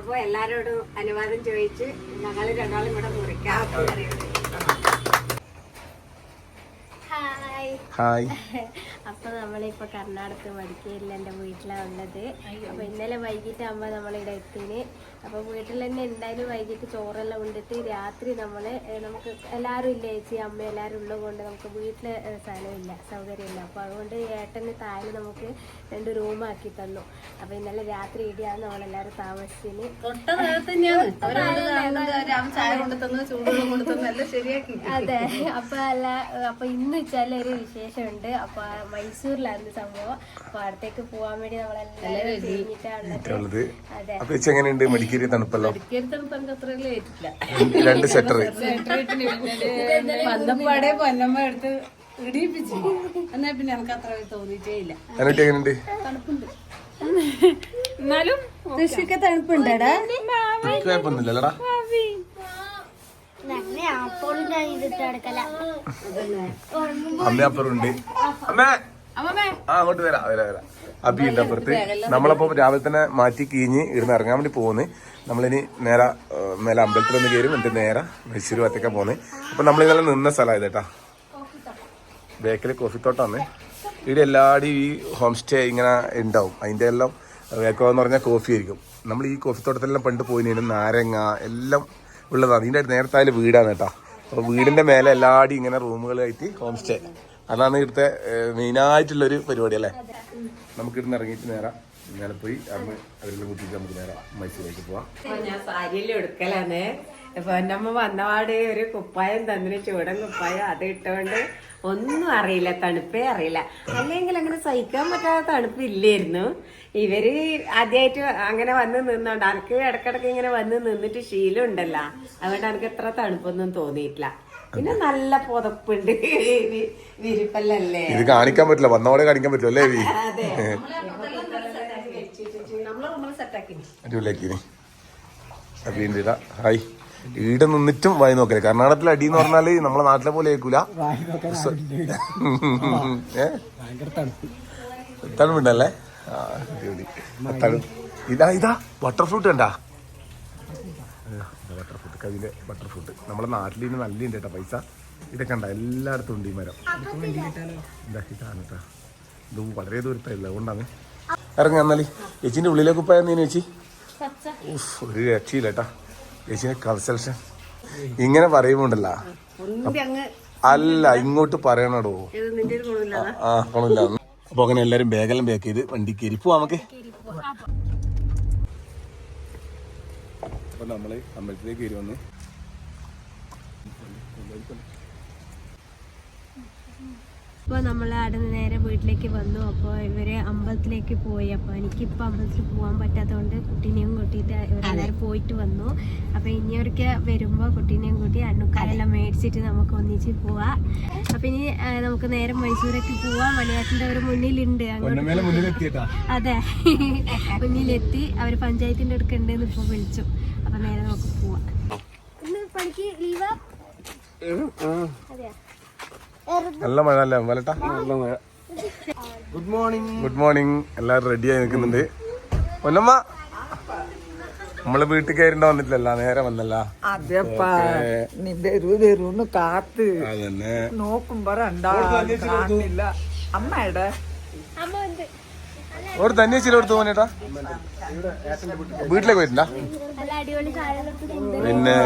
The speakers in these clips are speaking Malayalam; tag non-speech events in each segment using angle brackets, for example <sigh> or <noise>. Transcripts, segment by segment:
അപ്പൊ എല്ലാരോടും അനുവാദം ചോദിച്ച് ഞങ്ങൾ രണ്ടാളും ഇവിടെ മുറിക്കാം. ഹായ് <laughs> അപ്പൊ നമ്മളിപ്പോ കർണാടക മടിക്കേരിൽ എന്റെ വീട്ടിലാണ് ഉള്ളത് അപ്പൊ ഇന്നലെ വൈകിട്ട് അമ്മ നമ്മളിവിടെ എത്തിന്. അപ്പൊ വീട്ടിൽ തന്നെ എന്തായാലും വൈകിട്ട് ചോറെല്ലാം കൊണ്ടിട്ട് രാത്രി നമ്മൾ നമുക്ക് എല്ലാരും ഇല്ല ചേച്ചി അമ്മ എല്ലാവരും ഉള്ളത് കൊണ്ട് നമുക്ക് വീട്ടിൽ സ്ഥലമില്ല സൗകര്യമില്ല. അപ്പൊ അതുകൊണ്ട് ഏട്ടന് താഴെ നമുക്ക് രണ്ട് റൂമാക്കി ആക്കി തന്നു. അപ്പൊ ഇന്നലെ രാത്രി ഇടിയാണ് നമ്മളെല്ലാരും താമസിച്ചിന്. അതെ. അപ്പൊ അല്ല അപ്പൊ ഇന്ന് വെച്ചാൽ ഒരു വിശേഷമുണ്ട്. അപ്പൊ മൈസൂരിലായിരുന്നു സംഭവം. അപ്പൊ അടുത്തേക്ക് പോവാൻ വേണ്ടി നമ്മളെല്ലാവരും കഴിഞ്ഞിട്ടാണുള്ളത് അപ്പൊ എങ്ങനെയുണ്ട് മടിക്കേരി തണുപ്പല്ലോ? രണ്ട് സെറ്റർ പന്തപ്പാടെ പൊന്നമ്മ എടുത്ത് ഇടിയിപ്പിച്ചു. എന്നാ പിന്നെ എനിക്ക് അത്ര തോന്നിയിട്ടേ ഇല്ല. തണുപ്പുണ്ട്. എന്നാലും തണുപ്പുണ്ടടാ എനിക്ക് കുഴപ്പമൊന്നുമില്ലല്ലടാ. അമ്മ അമ്മേ! ആ അങ്ങോട്ട് വരാം. വരാം വരാം. അപ്പി ഉണ്ട് അപ്പുറത്ത്. നമ്മളപ്പോ രാവിലെ തന്നെ മാറ്റി കീഞ്ഞ് ഇവിടുന്ന് ഇറങ്ങാൻ വേണ്ടി പോകുന്നു നമ്മളിനി നേരെ മേലെ അമ്പലത്തിൽ ഒന്ന് കയറും എന്നിട്ട് നേരെ മൈസൂർ ഭാഗത്തേക്കാണ് പോകുന്നത് അപ്പൊ നമ്മൾ ഇന്നലെ നിന്ന സ്ഥലമായത് കേട്ടാ. കോഫി തോട്ടാണ് ഇവിടെ എല്ലാവരും ഈ ഹോം സ്റ്റേ ഇങ്ങനെ ഉണ്ടാവും അതിന്റെ എല്ലാം വേക്കോ എന്ന് പറഞ്ഞാൽ കോഫി ആയിരിക്കും. നമ്മൾ ഈ കോഫി തോട്ടത്തിലെല്ലാം പണ്ട് പോയിന് നാരങ്ങ എല്ലാം ഉള്ളതാണ് അതിന്റെ നേരത്തെ അതിൽ വീടാണ് കേട്ടോ. അപ്പോൾ വീടിന്റെ മേലെ എല്ലാടി ഇങ്ങനെ റൂമുകളായിട്ട് ഹോം സ്റ്റേ അതാണ് ഇവിടുത്തെ മെയിനായിട്ടുള്ളൊരു പരിപാടി അല്ലേ? നമുക്ക് ഇവിടുന്ന് ഇറങ്ങിയിട്ട് നേരം. ഇന്നലെ പോയി അന്ന് അവരെല്ലാം കൂട്ടിയിട്ട് നമുക്ക് നേരെ. മൈസൂരിലേക്ക് പോവാം. ഞാൻ സാരിയെല്ലാം അപ്പൊ ഇപ്പൊ അമ്മ വന്നപാട് ഒരു കുപ്പായം തന്നിന് ചൂടൻ കുപ്പായം അത് ഇട്ടുകൊണ്ട് ഒന്നും അറിയില്ല തണുപ്പേ അറിയില്ല. അല്ലെങ്കിൽ അങ്ങനെ സഹിക്കാൻ പറ്റാത്ത തണുപ്പില്ലായിരുന്നു. ഇവർ ആദ്യമായിട്ട് അങ്ങനെ വന്ന് നിന്നോണ്ട് എനിക്ക് ഇടക്കിടക്ക് ഇങ്ങനെ വന്ന് നിന്നിട്ട് ശീലം ഉണ്ടല്ലോ അതുകൊണ്ട് എനിക്ക് എത്ര തണുപ്പൊന്നും തോന്നിയിട്ടില്ല. പിന്നെ നല്ല പുതപ്പുണ്ട്. വിരിപ്പല്ലേ വിരിപ്പല്ലല്ലേ ഇത് കാണിക്കാൻ പറ്റില്ല. വന്നവടെ കാണിക്കാൻ പറ്റില്ല അല്ലേ അടിപൊളിയാക്കിനി ഹായ്. ഈടെ നിന്നിട്ടും വായി നോക്കൽ കർണാടകത്തിൽ അടി എന്ന് പറഞ്ഞാൽ നമ്മളെ നാട്ടിലെ പോലെ ആയിരിക്കൂല? തണുപ്പുണ്ടല്ലേ? ഇതാ ഇതാ ബട്ടർ ഫ്രൂട്ട് കണ്ടാ? ബട്ടർ ഫ്രൂട്ട് കവിലെ ബട്ടർ ഫ്രൂട്ട് നമ്മളെ നാട്ടിൽ നിന്ന് നല്ല ഉണ്ട് കേട്ടോ പൈസ. ഇതൊക്കെ ഉണ്ട എല്ലായിടത്തും ഉണ്ട് ഈ മരം. ഇതാ ഇതാണ് കേട്ടോ ഇത് വളരെ ദൂരത്തായില്ല അതുകൊണ്ടാണ്. ഇറങ്ങാ എന്നാലേ. ചേച്ചിന്റെ ഉള്ളിലേക്ക് പോയാ നീ ചേച്ചി ഒരു രക്ഷയില്ല കേട്ടാ ചേച്ചിന്റെ കൺസൽഷൻ ഇങ്ങനെ പറയുമ്പോണ്ടല്ല അല്ല ഇങ്ങോട്ട് പറയണടോ. ആ കൊള്ളില്ല അപ്പൊ അങ്ങനെ എല്ലാരും ബാഗെല്ലാം ബേക്ക് ചെയ്ത് വണ്ടി കയറി പോവാ നമുക്ക്. അപ്പൊ നമ്മൾ അമ്പലത്തിലേക്ക് കയറി വന്ന്. അപ്പോൾ നമ്മൾ അവിടെ നിന്ന് നേരെ വീട്ടിലേക്ക് വന്നു. അപ്പോൾ ഇവർ അമ്പലത്തിലേക്ക് പോയി. അപ്പോൾ എനിക്കിപ്പോൾ അമ്പലത്തിൽ പോകാൻ പറ്റാത്തതുകൊണ്ട് കുട്ടീനെയും കൂട്ടിയിട്ട് ഇവരെല്ലാവരും പോയിട്ട് വന്നു. അപ്പോൾ ഇനിയൊരിക്കൽ വരുമ്പോൾ കുട്ടീനെയും കൂട്ടി അണ്ണുക്കാരെല്ലാം മേടിച്ചിട്ട് നമുക്ക് ഒന്നിച്ച് പോവാം. അപ്പൊ ഇനി നമുക്ക് നേരെ മൈസൂരേക്ക് പോവാം. മണിയാറ്റിന്റെ ഒരു മുന്നിലുണ്ട്. അതെ. <laughs> മുന്നിലെത്തി. അവർ പഞ്ചായത്തിന്റെ പഞ്ചായത്തിന്റെ ഉണ്ട് ഇപ്പൊ വിളിച്ചു. അപ്പൊ നേരെ നമുക്ക് പോവാം. ഇന്ന് പണിക്ക് ലീവാ നല്ല മഴ അല്ലേ? അമ്പലട്ടാ നല്ല മഴ. ഗുഡ് മോർണിംഗ് ഗുഡ് മോർണിംഗ് എല്ലാവരും റെഡി ആയി നിൽക്കുന്നുണ്ട്. പൊന്നമ്മ. നമ്മൾ വീട്ടിൽ കയറിണ്ട വന്നിട്ടില്ല നേരെ വന്നല്ല. അതെപ്പാ നീ വരൂ വരൂന്ന് കാത്ത്. അതന്നെ. നോക്കുമ്പോ രണ്ടാളില്ല അമ്മയുടെ അമ്മ ഉണ്ട് ഒരു തന്നെ ചില എടുത്തു പോനേട്ടാ വീട്ടിലേക്ക് ഉണ്ട്. പിന്നെ?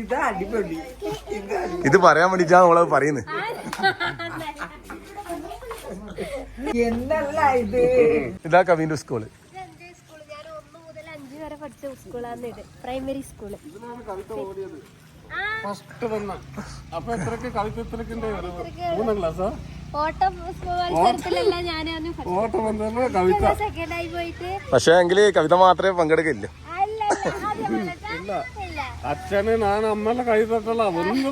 ഇത് അടിപൊളി. ഇത് ഇത് പറയാൻ വേണ്ടിട്ടാ നമ്മളത് പറയുന്നത് എന്നല്ല ഇത്? ഇതാ കവിന്റെ സ്കൂൾ ഞാൻ ഒന്ന് മുതൽ അഞ്ച് വരെ പഠിച്ച സ്കൂളാണ് ഇത്. പ്രൈമറി സ്കൂൾ ഫസ്റ്റ് വന്ന. അപ്പൊ എത്രക്ക് കളിപ്പത്തിലൊക്കെ മൂന്നാം ക്ലാസ്സാ കവിത? പക്ഷേ എങ്കിൽ കവിത മാത്രമേ പങ്കെടുക്കില്ല. അച്ഛന് ഞാൻ അമ്മയുടെ കൈ തട്ടല ഒന്ന്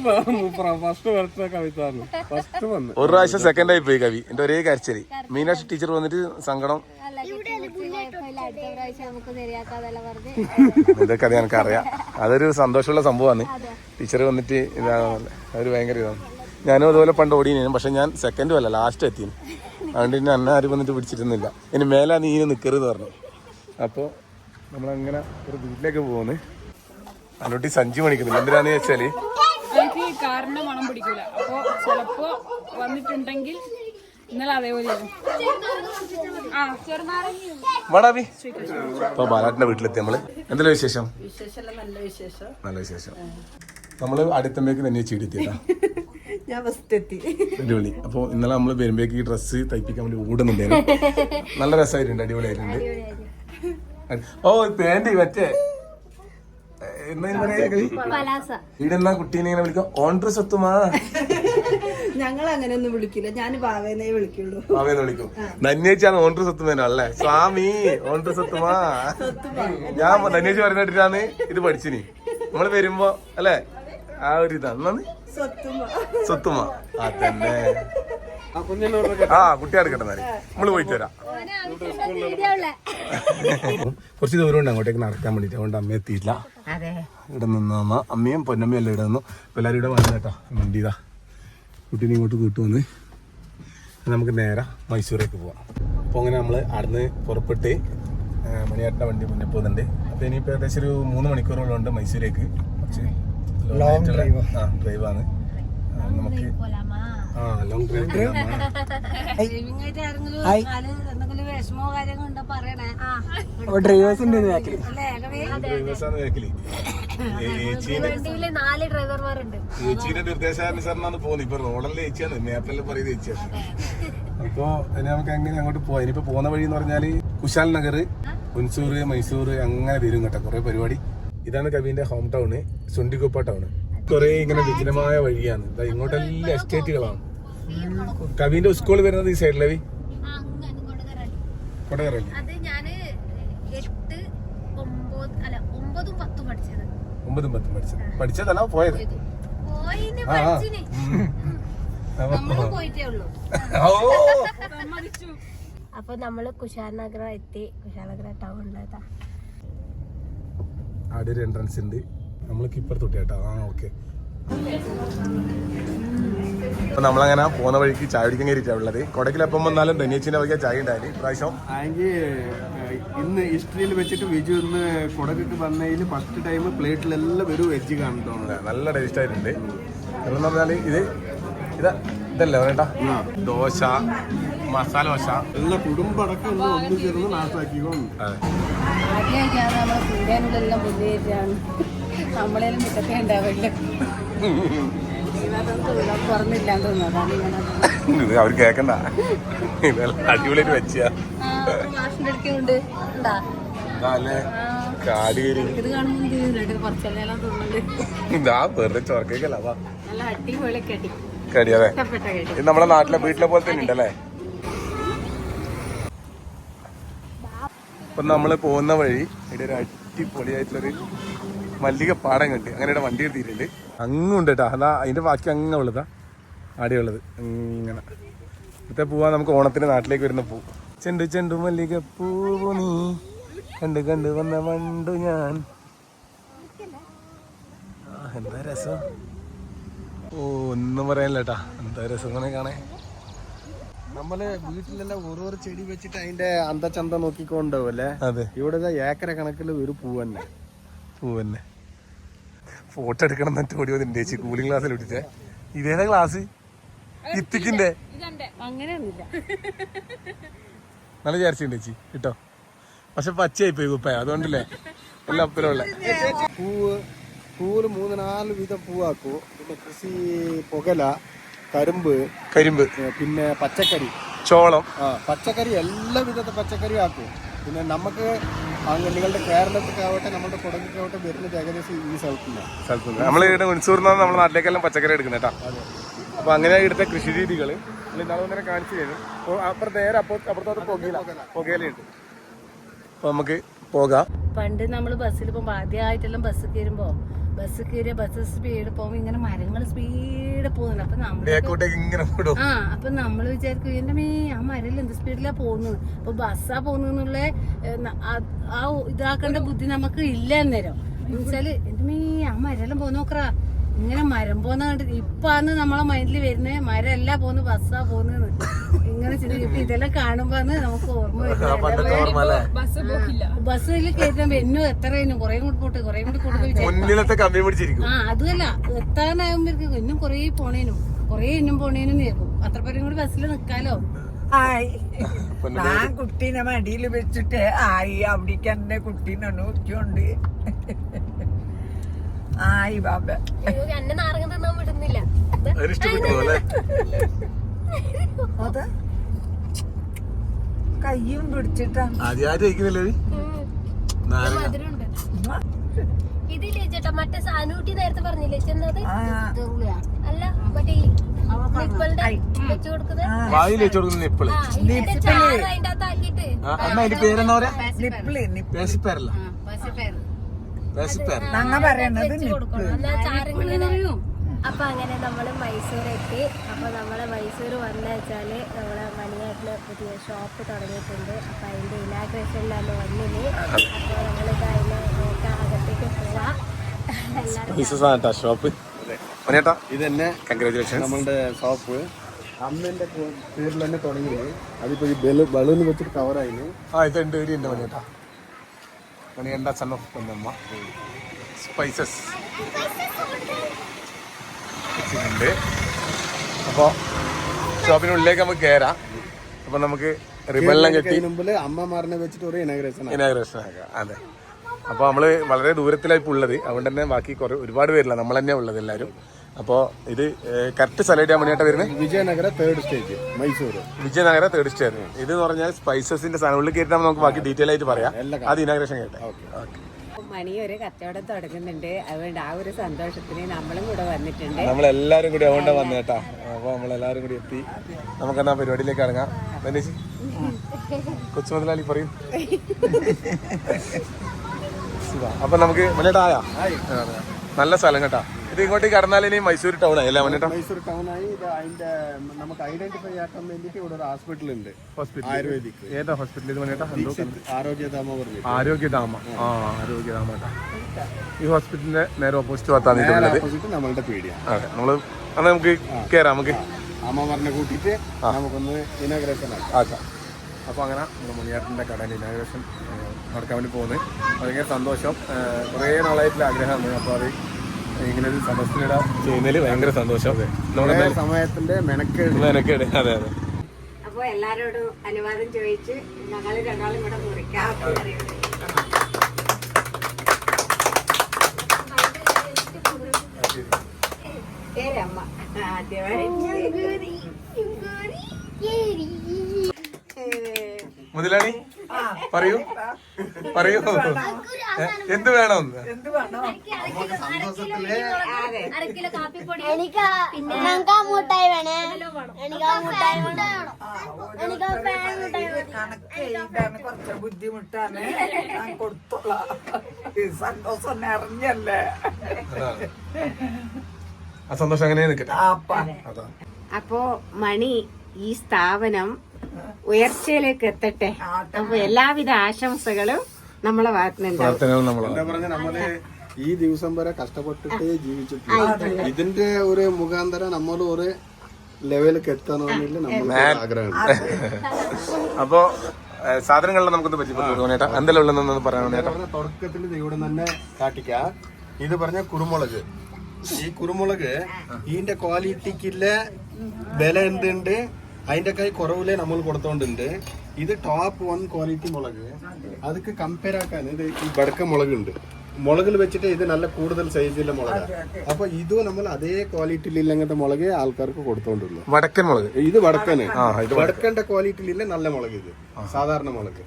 ഫസ്റ്റ് വരച്ച കവിതാണ് ഫസ്റ്റ് വന്ന്. ഒരു പ്രാവശ്യം സെക്കൻഡ് ആയി പോയി കവി. എന്റെ ഒരേ കരച്ചേരി മീനാക്ഷി ടീച്ചർ വന്നിട്ട് സങ്കടം ഇതൊക്കെ അത് എനിക്ക് അറിയാം അതൊരു സന്തോഷമുള്ള സംഭവമാണ്. ടീച്ചർ വന്നിട്ട് ഇതാണ് അതൊരു ഭയങ്കര ഇതാണ്. ഞാനും അതുപോലെ പണ്ട് ഓടിനു പക്ഷെ ഞാൻ സെക്കൻഡും അല്ല ലാസ്റ്റ് എത്തിന്. അതുകൊണ്ട് ഇനി അന്ന ആരും വന്നിട്ട് പിടിച്ചിരുന്നില്ല. ഇനി മേലാ നീ ഇനി നിൽക്കരുത് പറഞ്ഞു. അപ്പോൾ നമ്മളങ്ങനെ ഒരു വീട്ടിലേക്ക് പോകുന്നു അന്നോട്ടി സഞ്ചി മണിക്കുന്നില്ല എന്തിനാന്ന് എനിക്ക് ഈ മണം പിടിക്കൂല. അപ്പോൾ ചിലപ്പോ വന്നിട്ടുണ്ടെങ്കിൽ ഇന്നലെ അതേപോലെ ഇപ്പൊ ബാലാട്ടിന്റെ വീട്ടിലെത്തി നമ്മൾ. എന്തെല്ലാം വിശേഷം? നല്ല വിശേഷം. നല്ല വിശേഷം. നമ്മൾ അടുത്തമ്മേക്ക് തന്നെ ചീടിത്തിട്ടാ. ഞാൻ ഫസ്റ്റ് എത്തി. അടിപൊളി. അപ്പോൾ ഇന്നലെ നമ്മൾ വരുമ്പോഴേക്ക് ഈ ഡ്രസ്സ് തയ്പ്പിക്കാൻ വേണ്ടി ഓടുന്നുണ്ടായിരുന്നു. നല്ല രസമായിട്ടുണ്ട് അടിപൊളിയായിട്ടുണ്ട്. അടി- ഓ പാന്റ് മറ്റേ. എന്നാ പറയാ ഈടെന്നാ കുട്ടീനെ ഇങ്ങനെ വിളിക്കാം ഓൺ ഡ്രസ് എത്തുമാ. ഞങ്ങൾ വിളിക്കില്ല. ഞാൻ ബാവേനെ വിളിക്കുള്ളൂ. വിളിക്കും. അല്ലേ? സ്വാമി ഓണ്ടർ സത്തുമാ ഞാൻ ധന്യേച്ചി പറഞ്ഞിട്ടാണ് ഇത് പഠിച്ചിനി. നമ്മൾ വരുമ്പോ അല്ലേ? ആ ഒരു ഇതാണ് സ്വത്തുമ. അതന്നെ. ആ കുട്ടി. എടുക്കട്ടെ എന്നാൽ. നമ്മൾ പോയിട്ട് വരാം. കുറച്ച് ദൂരം ഉണ്ട് അങ്ങോട്ടേക്ക് നടക്കാൻ വേണ്ടിട്ട്. അതുകൊണ്ട് അമ്മ എത്തിയില്ല അതെ. ഇവിടെ നിന്ന് അമ്മ. അമ്മയും പൊന്നമ്മയും എല്ലാം ഇവിടെ നിന്നു. ഇപ്പൊ എല്ലാവരും ഇവിടെ വന്നു കേട്ടോ. വണ്ടി ഇതാ കുട്ടീനെ ഇങ്ങോട്ട് കൂട്ടുവന്ന്. നമുക്ക് നേരെ മൈസൂരേക്ക് പോവാം. അപ്പോൾ അങ്ങനെ നമ്മൾ അവിടുന്ന് പുറപ്പെട്ട് മണിയാട്ട മണിയേട്ടന്റെ വണ്ടി മുന്നേ പോകുന്നുണ്ട്. അപ്പോൾ ഇനിയിപ്പോൾ ഏകദേശം ഒരു മൂന്ന് മണിക്കൂറോളം ഉണ്ട് മൈസൂരേക്ക്. കുറച്ച് ലോങ് ഡ്രൈവ് ആ ഡ്രൈവാണ് നമുക്ക് നമുക്ക് ആ ഏച്ചിന്റെ നിർദ്ദേശാനുസരണമാണ് പോകുന്നത് ഇപ്പൊ റോഡല്ലേ ഏച്ചിയാണ്. മേപ്പല്ല പറയുന്നത് ഏച്ചിയാണ്. അപ്പൊ ഇനി നമുക്ക് എങ്ങനെ അങ്ങോട്ട് പോവാം? ഇനിയിപ്പോ പോകുന്ന വഴി എന്ന് പറഞ്ഞാൽ കുശാൽ നഗർ മുൻസൂർ മൈസൂർ അങ്ങനെ വരും കേട്ടോ. കുറെ പരിപാടി. ഇതാണ് കവിന്റെ ഹോം ടൗണ് ചുണ്ടിക്കുപ്പ ടൗണ് കുറെ ഇങ്ങനെ വിജനമായ വഴിയാണ്. ഇങ്ങോട്ടെല്ലാം എസ്റ്റേറ്റുകളാണ് കവിന്റെ സ്കൂൾ വരുന്നത് ഈ സൈഡിലവി കൊടകരല്ലേ ഒമ്പത് പത്തും പഠിച്ചത്. പഠിച്ചതല്ല പോയത്. അപ്പൊ നമ്മൾ കുശാൽ നഗർ എത്തി. കുശാൽ നഗർ ടൗണിലെത്താ അവിടെ ഒരു എൻട്രൻസ് ഉണ്ട്. നമ്മൾക്ക് ഇപ്പുറത്ത് കേട്ടോ. ആ ഓക്കെ അപ്പൊ നമ്മളങ്ങനെ പോകുന്ന വഴിക്ക് ചായ കുടിക്കാൻ കയറിയിട്ടാ ഉള്ളത്. കൊടക്കിലെപ്പം വന്നാലും ധനിയച്ചിന്റെ വകയ ചായ ഉണ്ടായി ഇപ്രാവശ്യം ഇന്ന് ഹിസ്റ്ററിയിൽ വെച്ചിട്ട് വിജു ഇന്ന് കൊടക്കിട്ട് വന്നതിൽ ഫസ്റ്റ് ടൈം പ്ലേറ്റിലെല്ലാം ഒരു വെജ് കാണുന്നുണ്ട് നല്ല ടേസ്റ്റ് ആയിട്ടുണ്ട്. എന്ന് പറഞ്ഞാൽ ഇത് ഇത് ഇതല്ലേ വേണ്ട ദോശ മസാല ദോശ. എല്ലാ കുടുംബടക്കം ഒന്ന് ഒന്നു ചേർന്ന് നാട്ടാക്കിക്കൊണ്ട് അതെ. നമ്മളെ നമ്മളേലും മുറ്റത്തെ ഉണ്ടാവില്ല ഇത് അവർ കേക്കണ്ട. അടിപൊളിയായിട്ട് വെച്ചാ. വെറുതെ ഇഷ്ടപ്പെട്ട ഇത് നമ്മുടെ നാട്ടിലെ വീട്ടിലെ പോലെ തന്നെ ഉണ്ടല്ലേ? ഇപ്പൊ നമ്മൾ പോകുന്ന വഴി ഇവിടെ ഒരു അടിപൊളിയായിട്ടുള്ളൊരു മല്ലിക പാടം കണ്ട്. അങ്ങനെ വണ്ടി എടുത്തിട്ടുണ്ട്. അങ്ങുണ്ട് കേട്ടോ അതാ അതിന്റെ ബാക്കി അങ്ങ് ഉള്ളതാ. ആടെയുള്ളത് ഇങ്ങനെ. ഇത്തെ പൂവാ നമുക്ക് ഓണത്തിന് നാട്ടിലേക്ക് വരുന്ന പൂ. ചെണ്ടു ചെണ്ടു മല്ലിക പൂവു നീ കണ്ടു കണ്ടു വന്ന വണ്ടു ഞാൻ. എന്താ രസം? ഓ ഒന്നും പറയാനില്ല കേട്ടാ എന്താ രസം ഇങ്ങനെ കാണേ നമ്മൾ വീട്ടിലെല്ലാം ഓരോ ചെടി വെച്ചിട്ട് അതിന്റെ അന്തചന്ത നോക്കിക്കൊണ്ടാവും അല്ലേ അതെ. ഇവിടെ ഏക്കര കണക്കിൽ ഒരു പൂവന്നെ പൂവന്നെ ഫോട്ടോ എടുക്കണം എന്നിട്ട് ഓടി വന്ന് ചേച്ചി കൂളിംഗ് ക്ലാസ്സിൽ വിട്ടിട്ടേ ഇതേതാ ക്ലാസ് ഇത്തിക്കിന്റെ. നല്ല ചേർച്ചയുണ്ട് ചേച്ചി. കിട്ടോ പക്ഷെ പച്ചയായി പോയി കുപ്പ അതുകൊണ്ടല്ലേ എല്ലാം അപ്പുറമുള്ള. പൂവ് പൂവിൽ മൂന്ന് നാല് വിധം പൂവാക്കൂ പിന്നെ കൃഷി പുകല. കരിമ്പ് കരിമ്പ്. പിന്നെ പച്ചക്കറി. ചോളം. പച്ചക്കറി എല്ലാ വിധത്തെ പച്ചക്കറി ആക്കും. പിന്നെ നമുക്ക് നിങ്ങളുടെ കേരളത്തിലാവട്ടെ നമ്മുടെ കുടങ്ങിക്കാവട്ടെ വരുന്നത് ഏകദേശം ഈ സ്ഥലത്തുനിന്നാണ് സ്ഥലത്തുനിന്ന്. നമ്മൾ ഇവിടെ ഉത്സൂർന്നാണ് നമ്മുടെ നാട്ടിലേക്കെല്ലാം പച്ചക്കറി എടുക്കുന്നത് കേട്ടോ. അപ്പൊ അങ്ങനെ ഇവിടുത്തെ കൃഷി രീതികൾ ഇന്നാളെ ഒന്നിനെ കാണിച്ചു തരും. അപ്പോൾ അപ്പുറത്ത് നേരെ അപ്പുറ അപ്പുറത്തോട്ട് പുകയില പുകയിലുണ്ട് അപ്പൊ നമുക്ക് പോകാം. പണ്ട് നമ്മൾ ബസ്സിൽ പോകുമ്പോൾ ആദ്യമായിട്ടെല്ലാം ബസ് കയറുമ്പോ ബസ് കയറിയ ബസ് സ്പീഡ് പോകുമ്പോ ഇങ്ങനെ മരങ്ങൾ സ്പീഡ് പോകുന്നുണ്ട്. അപ്പൊ നമ്മൾ ആ അപ്പൊ നമ്മൾ വിചാരിക്കും എന്റെ മേ ആ മരയിൽ എന്ത് സ്പീഡിലാ പോകുന്നത്? അപ്പൊ ബസ്സാ പോകുന്നുള്ള ആ ഇതാക്കേണ്ട ബുദ്ധി നമുക്ക് ഇല്ല അന്നേരം. എന്നുവെച്ചാൽ എന്റെ മേ ആ പോന്ന് നോക്കറാ. ഇങ്ങനെ മരം പോന്ന കണ്ടിട്ട് ഇപ്പാന്ന് നമ്മളെ മൈൻഡിൽ വരുന്നത് മരമല്ല പോന്ന് ബസ്സാ പോന്നെന്ന് ഇങ്ങനെ ഇതെല്ലാം കാണുമ്പോ നമുക്ക് ഓർമ്മ വരും ഓർമ്മ അല്ലേ? ബസ് പോക്കില്ല. ബസ്സിൽ കയറ്റുമ്പോ എന്നും എത്ര കുറെ കൂടി പോട്ടെ കുറെ കൂടി കൂടുതൽ മുന്നിലത്തെ കമ്പി പിടിച്ചിരിക്കും. ആ അതുമല്ല എത്താനാകുമ്പോഴേക്കും ഇന്നും കുറേ പോണേനും കുറേ ഇന്നും പോണേനും കേൾക്കും അത്ര പേരും കൂടി ബസ്സിൽ നിക്കാലോ ആയി. ഞാൻ കുട്ടീനെ മടിയിൽ വെച്ചിട്ട് ആയി അവിടേക്ക് എന്റെ കുട്ടീനെ നോക്കിയോണ്ട്. ആയി ബാബ. എന്നെ നാരങ്ങ തിന്നാൻ വിടുന്നില്ല. അത്? കയ്യും പിടിച്ചിട്ടാണ് ആദ്യമായിട്ട് കഴിക്കുന്നില്ലേ ഇതില്ലേ ചേട്ടാ മറ്റേ സാനൂട്ടി നേരത്തെ പറഞ്ഞില്ലേ? ചെന്നത് അല്ല മറ്റേ വായിൽ വെച്ച് കൊടുക്കുന്ന നിപ്പിൾ. അമ്മ അതിന്റെ പേരെന്നാ പറയാ? പേശിപ്പേരല്ല. പേശിപ്പേര. ഞങ്ങ പറയണത് നിപ്പിൾ. കൊടുക്കണം എന്നാ ചാറ് ഇങ്ങനെ അപ്പൊ അങ്ങനെ നമ്മൾ മൈസൂർ എത്തി അപ്പോൾ നമ്മൾ മൈസൂർ വന്ന വെച്ചാൽ നമ്മളെ മണിയാട്ടിൽ പുതിയ ഷോപ്പ് തുടങ്ങിയിട്ടുണ്ട്. അപ്പൊ അതിന്റെ ഇനാഗ്രേഷനിലാണ് വന്നിന് അപ്പൊ നമ്മൾ അതിന് അകത്തേക്ക് പോവാം. ഷോപ്പ്? ഇത് തന്നെ കൺഗ്രാജുലേഷൻ നമ്മളുടെ ഷോപ്പ്. അമ്മേന്റെ പേരിൽ തന്നെ തുടങ്ങി അതിപ്പോ ഈ ബലൂ ബലൂൺ വെച്ചിട്ട് കവറായിന് ആ ഇത് ഇതുണ്ട് ഇവിടെ എന്റെ മണിയേട്ടാ മണിയണ്ട സൺ ഓഫ് പൊന്നമ്മ സ്പൈസസ് ഉണ്ട് അപ്പോൾ ഷോപ്പിനുള്ളിലേക്ക് നമുക്ക് കയറാം അപ്പോൾ നമുക്ക് റിബെല്ലാം കെട്ടി അമ്മമാരനെ വെച്ചിട്ട് ഒരു ഇനാഗ്രേഷൻ ഇനാഗ്രേഷൻ ആക്കാം. അതെ. അപ്പോൾ നമ്മൾ വളരെ ദൂരത്തിലായി ഇപ്പോൾ ഉള്ളത്. അതുകൊണ്ട് തന്നെ ബാക്കി കുറേ ഒരുപാട് പേരില്ല. നമ്മൾ തന്നെ ഉള്ളത് എല്ലാവരും. അപ്പോൾ ഇത് കറക്റ്റ് സ്ഥലമായിട്ട് മണിയായിട്ട് വരുന്നത് Vijayanagara third stage Mysore. Vijayanagara third stage ഇത് എന്ന് പറഞ്ഞാൽ സ്പൈസസിന്റെ സാധനം. ഉള്ളിൽ കയറ്റാൻ നമുക്ക് ബാക്കി ഡീറ്റെയിൽ ആയിട്ട് പറയാം. അത് ഇനാഗ്രേഷൻ കേട്ടെ. ഓക്കെ. ഓക്കെ. മണി ഒരു കച്ചവടം തുടങ്ങുന്നുണ്ട്. അതുകൊണ്ട് ആ ഒരു സന്തോഷത്തിന് നമ്മളും കൂടെ വന്നിട്ടുണ്ട്. നമ്മളെല്ലാരും കൂടി അതുകൊണ്ട് വന്നു കേട്ടാ അപ്പൊ നമ്മളെല്ലാരും കൂടി എത്തി. നമുക്ക് എന്നാ പരിപാടിയിലേക്ക് ഇറങ്ങാം. ബന്നേച്ചി <laughs> കൊച്ചു മുതലാളി പറയും. അപ്പൊ നമുക്ക് മുന്നേട്ടായാ നല്ല സ്ഥലം കേട്ടാ. ഇത് ഇങ്ങോട്ടേക്ക് കടന്നാൽ ഇനി മൈസൂർ ടൗൺ ആയി അല്ലേ മുന്നേട്ടാ മൈസൂർ ടൗൺ ആയി. ഇത് അതിന്റെ നമുക്ക് ഐഡന്റിഫൈ ആക്കാൻ വേണ്ടിട്ട് ഇവിടെ ഒരു ഹോസ്പിറ്റൽ ഉണ്ട്. ഹോസ്പിറ്റൽ ആയുർവേദിക് ഏതാ ഹോസ്പിറ്റൽ ഇത് എന്തോ ആരോഗ്യധാമ പറഞ്ഞു ആരോഗ്യധാമ. ആ. ആരോഗ്യധാമ ഈ ഹോസ്പിറ്റലിന്റെ നേരെ ഓപ്പോസിറ്റ് ഭാഗത്താണ് ഓപ്പോസിറ്റ് നമ്മളുടെ പീടിയ. അതെ നമ്മൾ അന്ന് നമുക്ക് കേറാം നമുക്ക്. അമ്മമാരനെ കൂട്ടിയിട്ട് നമുക്കൊന്ന് ഇനാഗ്രേഷൻ ആക്കാം അപ്പൊ അങ്ങനെ മുനിയാട്ടിന്റെ കടയിൽ ഇനാഗ്രേഷൻ നടക്കാൻ വേണ്ടി പോകുന്നത്. ഭയങ്കര സന്തോഷം. കുറേ നാളായിട്ടുള്ള ആഗ്രഹമാണ്. അപ്പോൾ അത് ഇങ്ങനെ ഒരു സദസ്സിനിട ചെയ്യുന്നതിൽ ഭയങ്കര സന്തോഷം. നമ്മുടെ സമയത്തിന്റെ മെനക്കേട്. മെനക്കേട്. അതെ അതെ. അപ്പോൾ എല്ലാരോടും അനുവാദം ചോദിച്ച് ഞങ്ങൾ രണ്ടാളും ഇവിടെ മുറിക്കാം പേരമ്മ. ആദ്യമായിട്ട്. മുതലാളി പറയൂ. പറയൂ. എന്ത് വേണം? എന്ത് വേണോ അരക്കിലോ കാപ്പിപ്പൊടി എനിക്ക് ഞങ്ങൾക്ക് മുട്ടായി വേണേ. മുട്ടായി ബുദ്ധിമുട്ടാണ് ഞാൻ സന്തോഷം നിറഞ്ഞല്ലേ ആ സന്തോഷം അങ്ങനെ നിൽക്കട്ടെ? അപ്പോ മണി ഈ സ്ഥാപനം ഉയർച്ചയിലേക്ക് എത്തട്ടെ. അപ്പൊ എല്ലാവിധ ആശംസകളും നമ്മളെ നമ്മളെ ഈ ദിവസം വരെ കഷ്ടപ്പെട്ടിട്ട് ജീവിച്ചിട്ടുണ്ട് ഇതിന്റെ ഒരു മുഖാന്തരം നമ്മൾ ഒരു ലെവലിലേക്ക് എത്താന്നില്ല നമ്മൾ ആഗ്രഹമുണ്ട് അപ്പോ സാധനങ്ങളെല്ലാം നമുക്കൊന്ന് പരിചയപ്പെട്ടു എന്തെല്ലാം ഉള്ളതെന്ന് പറഞ്ഞ തുടക്കത്തിൽ ഇവിടെ തന്നെ കാട്ടിക്ക. ഇത് പറഞ്ഞ കുരുമുളക്. ഈ കുരുമുളക് ഇതിന്റെ ക്വാളിറ്റിക്കില്ല വില എന്തുണ്ട്? അതിന്റെ കൈ കുറവില്ലേ നമ്മൾ കൊടുത്തോണ്ടുണ്ട്. ഇത് ടോപ്പ് വൺ ക്വാളിറ്റി മുളക്. അതൊക്കെ കമ്പയർ ആക്കാൻ ഇത് ഈ വടക്ക മുളകുണ്ട്. മുളകിൽ വെച്ചിട്ട് ഇത് നല്ല കൂടുതൽ സൈസിലെ മുളക്. അപ്പൊ ഇതും നമ്മൾ അതേ ക്വാളിറ്റിയിൽ ഇല്ലങ്ങനത്തെ മുളക് ആൾക്കാർക്ക് കൊടുത്തോണ്ടുള്ളൂ വടക്കൻ മുളക്? ഇത് വടക്കന്. വടക്കന്റെ ക്വാളിറ്റിയിലില്ല നല്ല മുളക് ഇത്. സാധാരണ മുളക്.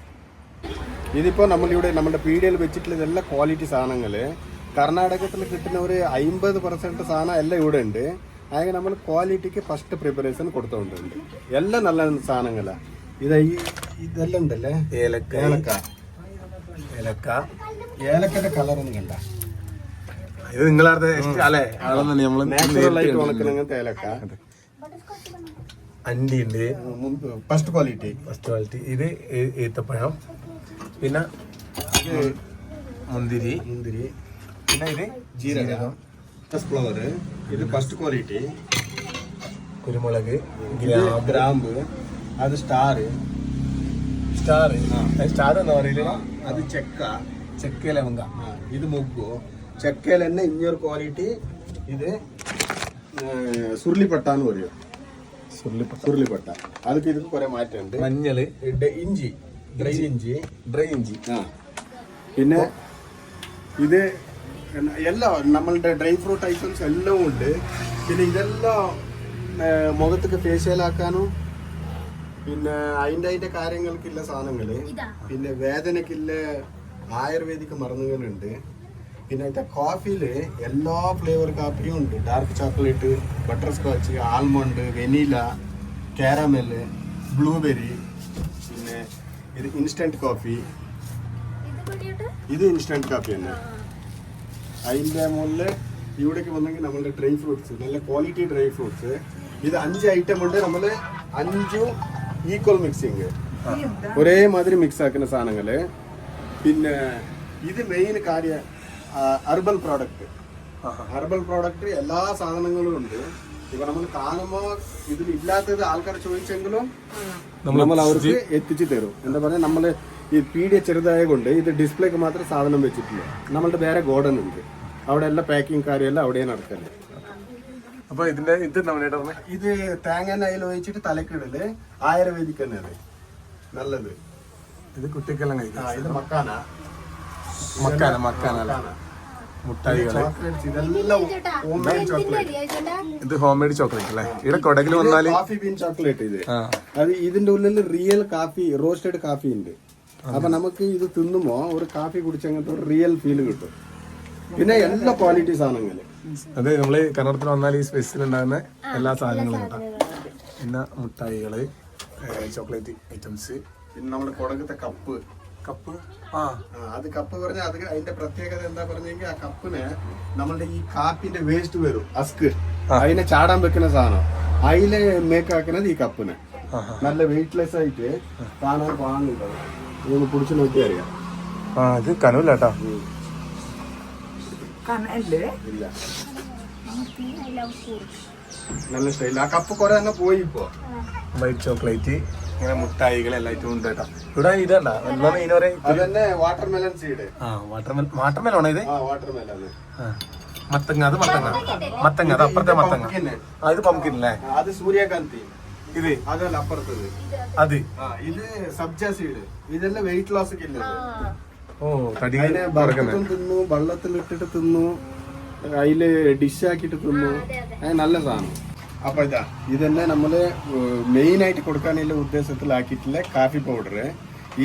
ഇതിപ്പോ നമ്മളിവിടെ നമ്മുടെ പീഡിയയിൽ വെച്ചിട്ടുള്ള ഇതെല്ലാം ക്വാളിറ്റി സാധനങ്ങൾ. കർണാടകത്തിൽ കിട്ടുന്ന ഒരു അമ്പത് പെർസെന്റ് സാധനം എല്ലാം ഇവിടെ ഉണ്ട്. അതായത് നമ്മൾ ക്വാളിറ്റിക്ക് ഫസ്റ്റ് പ്രിപ്പറേഷൻ കൊടുത്തോണ്ടുണ്ട് എല്ലാം നല്ല സാധനങ്ങളാ. ഇത് ഈ ഇതെല്ലാം ഉണ്ടല്ലേ ഏലക്ക. ഏലക്ക. ഏലക്ക. ഏലക്കന്റെ കളർ ഒന്നും കണ്ട. ഇത് നിങ്ങളാരുടെ അല്ലേ? അതൊന്നും നമ്മൾ ഉണക്കുന്ന ഏലക്ക. അണ്ടി ഉണ്ട് ഫസ്റ്റ് ക്വാളിറ്റി ഫസ്റ്റ് ക്വാളിറ്റി ഇത് ഈത്തപ്പഴം ഏത്തപ്പഴം. പിന്നെ മുന്തിരി. മുന്തിരി. പിന്നെ ഇത് ജീരകം. ഫ്ലവർ ഇത് ഫസ്റ്റ് ക്വാളിറ്റി കുരുമുളക് ഗ്രാമ്പ്. അത് സ്റ്റാർ സ്റ്റാർ സ്റ്റാർ എന്ന് പറയുന്നത് അത് ചെക്ക. ചെക്കയില വെങ്ക ഇത് മുഗ്ഗു. ചെക്കയിൽ തന്നെ ഇഞ്ഞൊരു ക്വാളിറ്റി ഇത് സുരുളിപ്പട്ട എന്ന് പറയും. സുരുളിപ്പട്ട. അതൊക്കെ ഇതിന് കുറെ മാറ്റമുണ്ട്. മഞ്ഞൾ ഇഞ്ചി. ഡ്രൈ ഇഞ്ചി. ഡ്രൈ ഇഞ്ചി. ആ. പിന്നെ ഇത് എല്ലാം നമ്മളുടെ ഡ്രൈ ഫ്രൂട്ട് ഐറ്റംസ് എല്ലാം ഉണ്ട്. പിന്നെ ഇതെല്ലാം മുഖത്തൊക്കെ ഫേഷ്യലാക്കാനും പിന്നെ അതിന്റെ അതിന്റെ കാര്യങ്ങൾക്കില്ല സാധനങ്ങൾ. പിന്നെ വേദനക്കില്ല ആയുർവേദിക് മരുന്നുകളുണ്ട്. പിന്നെ അതിന്റെ കോഫിയിൽ എല്ലാ ഫ്ലേവർ കാപ്പിയും ഉണ്ട്. Dark chocolate butterscotch almond vanilla caramel blueberry പിന്നെ ഇത് ഇൻസ്റ്റന്റ് കോഫി ഇത് ഇൻസ്റ്റന്റ് കാപ്പി തന്നെ. അതിന്റെ മുകളിൽ ഇവിടേക്ക് വന്നെങ്കിൽ നമ്മളുടെ ഡ്രൈ ഫ്രൂട്ട്സ് നല്ല ക്വാളിറ്റി ഡ്രൈ ഫ്രൂട്ട്സ് ഇത് അഞ്ച് ഐറ്റം ഉണ്ട്. നമ്മൾ അഞ്ചും ഈക്വൽ മിക്സിങ് ഒരേ മാതിരി മിക്സ് ആക്കുന്ന സാധനങ്ങൾ. പിന്നെ ഇത് മെയിൻ കാര്യ ഹെർബൽ പ്രോഡക്റ്റ് ഹെർബൽ പ്രോഡക്റ്റ് എല്ലാ സാധനങ്ങളും ഉണ്ട്. ഇപ്പൊ നമ്മൾ കാണുമ്പോ ഇതിൽ ഇല്ലാത്തത് ആൾക്കാർ ചോദിച്ചെങ്കിലും നമ്മൾ അവർക്ക് എത്തിച്ചു തരും. എന്താ പറയാ നമ്മൾ ഈ പീഡിയ ചെറുതായ കൊണ്ട് ഇത് ഡിസ്പ്ലേക്ക് മാത്രം സാധനം വെച്ചിട്ടില്ല. നമ്മളുടെ വേറെ ഗോഡൻ ഉണ്ട്. അവിടെ എല്ലാ പാക്കിംഗ് കാര്യമെല്ലാം അവിടെ നടക്കൽ. അപ്പൊ ഇതിന്റെ ഇത് നമ്മുടെ ഇത് തേങ്ങ അയിൽ ഒഴിച്ചിട്ട് തലക്കിടൽ ആയുർവേദിക് തന്നെ അത് നല്ലത്. ഇത് കുട്ടിക്കെല്ലാം കഴിക്കാം. ഇത് മക്കാന. മക്കാന മുട്ടായികൾ. ഇത് ഹോം മെയ്ഡ് ചോക്ലേറ്റ് അല്ലേ? ഇവിടെ കൊടകിൽ വന്നാൽ കാഫി ബീൻ ചോക്ലേറ്റ് ഇത്. ആ. അത് ഇതിന്റെ ഉള്ളിൽ റിയൽ കാഫി റോസ്റ്റഡ് കാഫി ഉണ്ട്. അപ്പൊ നമുക്ക് ഇത് തിന്നുമ്പോ ഒരു കാഫി കുടിച്ചങ്ങനത്തെ ഒരു റിയൽ ഫീൽ കിട്ടും. പിന്നെ എല്ലാ ക്വാളിറ്റി സാധനങ്ങൾ. അത് നമ്മൾ കർണാടകത്തിൽ വന്നാൽ ഈ സ്പെഷ്യൽ ഉണ്ടാകുന്ന എല്ലാ സാധനങ്ങളും ഉണ്ടാവും പിന്നെ മുട്ടായികൾ ചോക്ലേറ്റ് ഐറ്റംസ്. പിന്നെ നമ്മുടെ കുടകത്തെ കപ്പ്. കപ്പ്? ആ അത് കപ്പ് പറഞ്ഞാൽ അത് അതിന്റെ പ്രത്യേകത എന്താ പറഞ്ഞെങ്കിൽ ആ കപ്പിന് നമ്മളുടെ ഈ കാപ്പിന്റെ വേസ്റ്റ് വരും അസ്ക്. അതിനെ ചാടാൻ വെക്കുന്ന സാധനം. അതിലെ മേക്കാക്കുന്നത് ഈ കപ്പിന്. നല്ല വെയിറ്റ്ലെസ് ആയിട്ട് കാണാൻ പാങ്ങുണ്ടാവും ഇതൊന്ന് പിടിച്ചു നോക്കി അറിയാം ആ ഇത് കനവില്ല കേട്ടോ ഇല്ല. നല്ല സ്റ്റൈൽ ആ കപ്പ് കുറെ തന്നെ പോയി ഇപ്പോ. വൈറ്റ് ചോക്ലേറ്റ് ഇങ്ങനെ മുട്ടായികൾ എല്ലാ ഐറ്റവും ഉണ്ട് കേട്ടോ. ഇവിടെ സീഡ് ആ വാട്ടർമെലാണോ ഇത്. മത്തങ്ങ അത് മത്തങ്ങ. മത്തങ്ങ. അത് അപ്പുറത്തെ മത്തങ്ങ. ആ ഇത് പംകിൻ അല്ലേ അത് സൂര്യകാന്തി. ഇത്? അതല്ല അപ്പുറത്തത്. അത്? ആ ഇത് സബ്ജ സീഡ് ഇതെല്ലാം വെയിറ്റ് ലോസ് ഒക്കെ ഇല്ലത് ഓ തടി അതിനെ വറുത്തിട്ടും തിന്നു വെള്ളത്തിലിട്ടിട്ട് തിന്നു അതിൽ ഡിഷ് ആക്കിയിട്ട് തിന്നു നല്ല സാധനം. അപ്പൊ ഇതാ ഇതന്നെ നമ്മൾ മെയിൻ ആയിട്ട് കൊടുക്കാനുള്ള ഉദ്ദേശത്തിലാക്കിയിട്ടുള്ള കാപ്പി പൗഡർ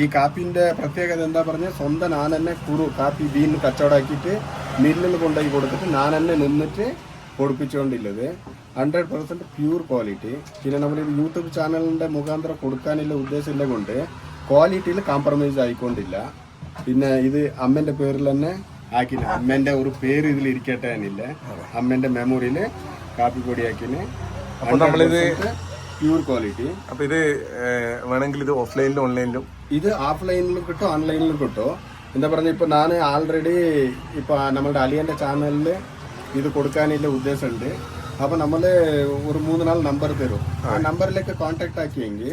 ഈ കാപ്പിന്റെ പ്രത്യേകത എന്താ പറഞ്ഞ സ്വന്തം ഞാൻ തന്നെ കുറു കാപ്പി ബീൻ കച്ചവടമാക്കിയിട്ട് മില്ലിൽ കൊണ്ടുപോയി കൊടുത്തിട്ട് ഞാൻ തന്നെ നിന്നിട്ട് കൊടുപ്പിച്ചുകൊണ്ടില്ലത് ഹൺഡ്രഡ് പെർസെന്റ് പ്യൂർ ക്വാളിറ്റി. പിന്നെ നമ്മൾ യൂട്യൂബ് ചാനലിന്റെ മുഖാന്തരം കൊടുക്കാനുള്ള ഉദ്ദേശമില്ല കൊണ്ട് ക്വാളിറ്റിയിൽ കോംപ്രമൈസ് ആയിക്കൊണ്ടില്ല. പിന്നെ ഇത് അമ്മന്റെ പേരിൽ തന്നെ ആക്കിന്. അമ്മന്റെ ഒരു പേര് ഇതിൽ ഇരിക്കട്ടെ എന്നില്ല. അമ്മന്റെ മെമ്മോറിയിൽ കാപ്പി പൊടി ആക്കിന്. അപ്പൊ നമ്മളിത് പ്യൂർ ക്വാളിറ്റി അപ്പൊ ഇത് വേണമെങ്കിൽ ഇത് ഓഫ്ലൈനിലും ഓൺലൈനിലും ഇത് ഓഫ്ലൈനിലും കിട്ടും ഓൺലൈനിലും കിട്ടും? എന്താ പറഞ്ഞ ഇപ്പൊ ഞാൻ ആൾറെഡി ഇപ്പൊ നമ്മളുടെ അലിയന്റെ ചാനലിൽ ഇത് കൊടുക്കാനുള്ള ഉദ്ദേശമുണ്ട് അപ്പൊ നമ്മൾ ഒരു മൂന്ന് നാല് നമ്പർ തരും. ആ നമ്പറിലേക്ക് കോൺടാക്ട് ആക്കിയെങ്കിൽ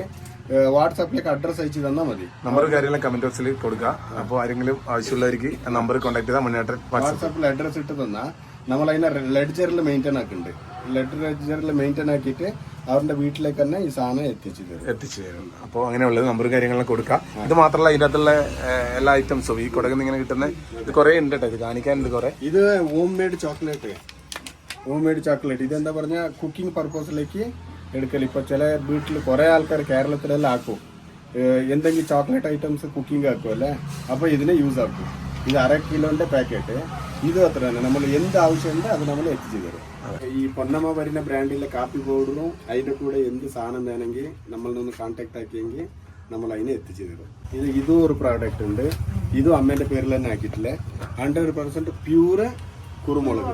വാട്സാപ്പിലേക്ക് അഡ്രസ് അയച്ചു തന്നാൽ മതി. നമ്പർ കാര്യങ്ങളും കമന്റ് ബോക്സിൽ കൊടുക്കുക അപ്പോൾ ആരെങ്കിലും ആവശ്യമുള്ളവർക്ക് നമ്പർ കോൺടാക്ട് ചെയ്താൽ മുന്നേറ്റം വാട്സാപ്പ് വാട്സാപ്പിൽ അഡ്രസ് ഇട്ട് തന്നാൽ നമ്മൾ അതിനെ ലെഡ്ജറിൽ മെയിന്റെയിൻ ആക്കുന്നുണ്ട് ലെഡ്ജറിൽ മെയിന്റെയിൻ ആക്കിയിട്ട് അവരുടെ വീട്ടിലേക്ക് തന്നെ ഈ സാധനം എത്തിച്ചു തരും. എത്തിച്ചു തരും. അപ്പോൾ അങ്ങനെയുള്ളത് നമ്പർ കാര്യങ്ങളും കൊടുക്കുക ഇത് മാത്രമല്ല ഇതിന്റെ അകത്തുള്ള എല്ലാ ഐറ്റംസും ഈ കുടകിൽ ഇങ്ങനെ കിട്ടുന്ന ഇത് കുറേ ഉണ്ട് കേട്ടോ. ഇത് കാണിക്കാനുണ്ട് കുറേ. ഇത് home made chocolate home made chocolate എന്താ പറഞ്ഞാൽ കുക്കിംഗ് പർപ്പസിലേക്ക് എടുക്കൽ ഇപ്പൊ ചില വീട്ടിൽ കുറേ ആൾക്കാർ കേരളത്തിലെല്ലാം ആക്കും. എന്തെങ്കിലും ചോക്ലേറ്റ് ഐറ്റംസ് കുക്കിംഗ് ആക്കും അല്ലേ? അപ്പൊ ഇതിനെ യൂസ് ആക്കും. ഇത് അര കിലോന്റെ പാക്കറ്റ്. ഇത് അത്ര തന്നെ. നമ്മൾ എന്ത് ആവശ്യമുണ്ട് അത് നമ്മൾ എത്തിച്ചു തരും. ഈ പൊന്നമ്മ വരുന്ന ബ്രാൻഡിലെ കാപ്പി പൗഡറും അതിന്റെ കൂടെ എന്ത് സാധനം വേണമെങ്കിൽ നമ്മൾ നിന്ന് കോൺടാക്ട് ആക്കിയെങ്കിൽ നമ്മൾ അതിനെ എത്തിച്ചു തരും. ഇത് ഇതും ഒരു പ്രോഡക്റ്റ് ഉണ്ട്. ഇതും അമ്മേന്റെ പേരിൽ തന്നെ ആക്കിയിട്ടില്ലേ? ഹൺഡ്രഡ് പെർസെന്റ് പ്യൂർ കുരുമുളക്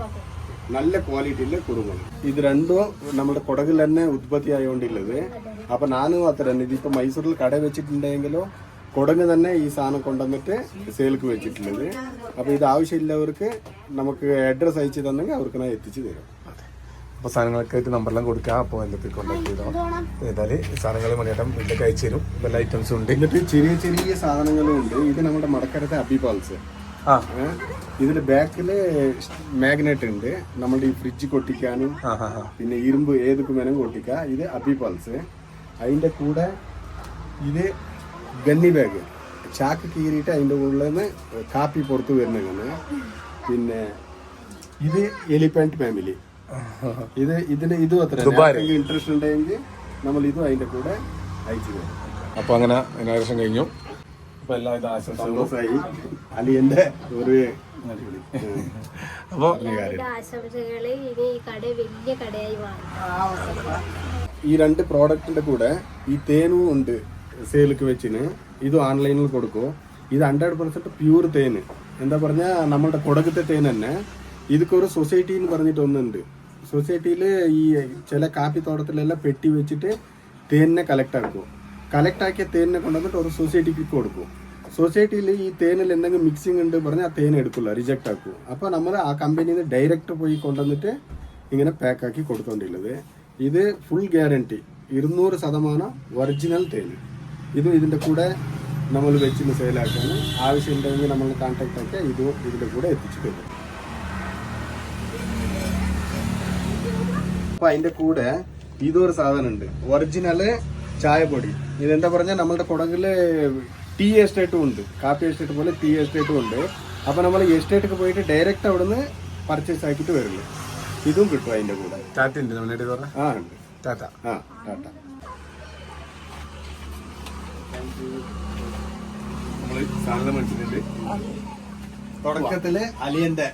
നല്ല ക്വാളിറ്റിയിലെ കുരുമുളക് ഇത് രണ്ടും നമ്മുടെ കുടകിൽ തന്നെ ഉത്പത്തി ആയതുകൊണ്ടുള്ളത് അപ്പൊ ഞാനും അത്ര തന്നെ ഇതിപ്പോ മൈസൂരിൽ കട വെച്ചിട്ടുണ്ടെങ്കിലോ കുടങ്ങ് തന്നെ ഈ സാധനം കൊണ്ടുവന്നിട്ട് സെയിൽക്ക് വെച്ചിട്ടുള്ളത്. അപ്പൊ ഇത് ആവശ്യമില്ലവർക്ക് നമുക്ക് അഡ്രസ്സ് അയച്ചു തന്നെങ്കിൽ അവർക്ക് ഞാൻ എത്തിച്ചു തരും. അപ്പോൾ സാധനങ്ങളൊക്കെ ആയിട്ട് നമ്പറെല്ലാം കൊടുക്കുക അപ്പോൾ എല്ലാത്തിൽ കോൺടാക്ട് ചെയ്തോ. ഏതായാലും സാധനങ്ങൾ മണിയേട്ടം വീട്ടിലേക്ക് അയച്ചു തരും. എല്ലാ ഐറ്റംസും ഉണ്ട്. എന്നിട്ട് ചെറിയ ചെറിയ സാധനങ്ങളും ഉണ്ട് ഇത് നമ്മുടെ മടക്കരത്തെ അബിപാൽസ് ഇതിന്റെ ബാക്കിൽ മാഗ്നറ്റ് ഉണ്ട്. നമ്മളുടെ ഈ ഫ്രിഡ്ജ് കൊട്ടിക്കാനും പിന്നെ ഇരുമ്പ് ഏതൊക്കെ വേണം കൊട്ടിക്കാം. ഇത് അബിപാൽസ് അതിന്റെ കൂടെ ഇത് ഗണ്ണി ബാഗ് ചാക്ക് കീറിയിട്ട് അതിന്റെ ഉള്ളിൽ നിന്ന് കാപ്പി പുറത്ത് വരുന്നതാണ്. പിന്നെ ഇത് എലിഫന്റ് ഫാമിലി ഇത് ഇതിന് ഇതും അത്ര ഇൻട്രസ്റ്റ് ഉണ്ടെങ്കിൽ നമ്മൾ ഇതും അതിന്റെ കൂടെ അയച്ചു തരും. അപ്പോൾ അങ്ങനെ ഇനാഗ്രേഷൻ കഴിഞ്ഞു. അപ്പോൾ എല്ലാവിധ ആശംസകളും. സന്തോഷമായി. അലിയന്റെ ഒരു അപ്പോൾ എല്ലാവിധ ആശംസകൾ ഇനി ഈ കട വലിയ കടയായി മാറും. ഈ രണ്ട് പ്രോഡക്റ്റിന്റെ കൂടെ ഈ തേനും ഉണ്ട് സെയിലേക്ക് വെച്ചിന്. ഇത് ഓൺലൈനിൽ കൊടുക്കും. ഇത് ഹൺഡ്രഡ് പെർസെന്റ് പ്യൂർ തേന്. എന്താ പറഞ്ഞാൽ നമ്മളുടെ കൊടകത്തെ തേൻ തന്നെ. ഇതൊക്കെ ഒരു സൊസൈറ്റി എന്ന് പറഞ്ഞിട്ട് ഒന്നുണ്ട്. സൊസൈറ്റിയിൽ ഈ ചില കാപ്പി തോട്ടത്തിലെല്ലാം പെട്ടി വെച്ചിട്ട് തേനിനെ കളക്ട് ആക്കും. കളക്ട് ആക്കിയ തേനിനെ കൊണ്ടുവന്നിട്ട് ഒരു സൊസൈറ്റിക്ക് കൊടുക്കും. സൊസൈറ്റിയിൽ ഈ തേനിൽ എന്തെങ്കിലും മിക്സിംഗ് ഉണ്ട് പറഞ്ഞാൽ ആ തേൻ എടുക്കില്ല റിജക്റ്റ് ആക്കും അപ്പോൾ നമ്മൾ ആ കമ്പനിയിൽ നിന്ന് ഡയറക്റ്റ് പോയി കൊണ്ടുവന്നിട്ട് ഇങ്ങനെ പാക്കാക്കി കൊടുത്തോണ്ടിരുന്നത്. ഇത് ഫുൾ ഗ്യാരണ്ടി ഇരുന്നൂറ് ശതമാനം ഒറിജിനൽ തേൻ ഇത് ഇതിന്റെ കൂടെ നമ്മൾ വെച്ചിന് സെയിലാക്കാൻ ആവശ്യമുണ്ടെങ്കിൽ നമ്മൾ കോൺടാക്ട് ആക്കിയാൽ ഇത് ഇതിന്റെ കൂടെ എത്തിച്ചു തരും. അപ്പോൾ അതിന്റെ കൂടെ ഇതൊരു സാധനം ഉണ്ട് ഒറിജിനൽ ചായപ്പൊടി. ഇതെന്താ പറഞ്ഞാൽ നമ്മളുടെ കുടങ്ങിൽ ടീ എസ്റ്റേറ്റും ഉണ്ട്. കാപ്പി എസ്റ്റേറ്റ് പോലെ ടീ എസ്റ്റേറ്റും ഉണ്ട്. അപ്പോൾ നമ്മൾ എസ്റ്റേറ്റൊക്കെ പോയിട്ട് ഡയറക്റ്റ് അവിടുന്ന് പർച്ചേസ് ആക്കിയിട്ട് വരുള്ളൂ ഇതും കിട്ടും അതിന്റെ കൂടെ. ടാറ്റ ഉണ്ട് നമ്മുടെ ആ ഉണ്ട്. ടാറ്റ. ആ ടാറ്റ. നമ്മൾ സാധനം മനസ്സിലുണ്ട് തുടക്കത്തിൽ അലിയന്റെ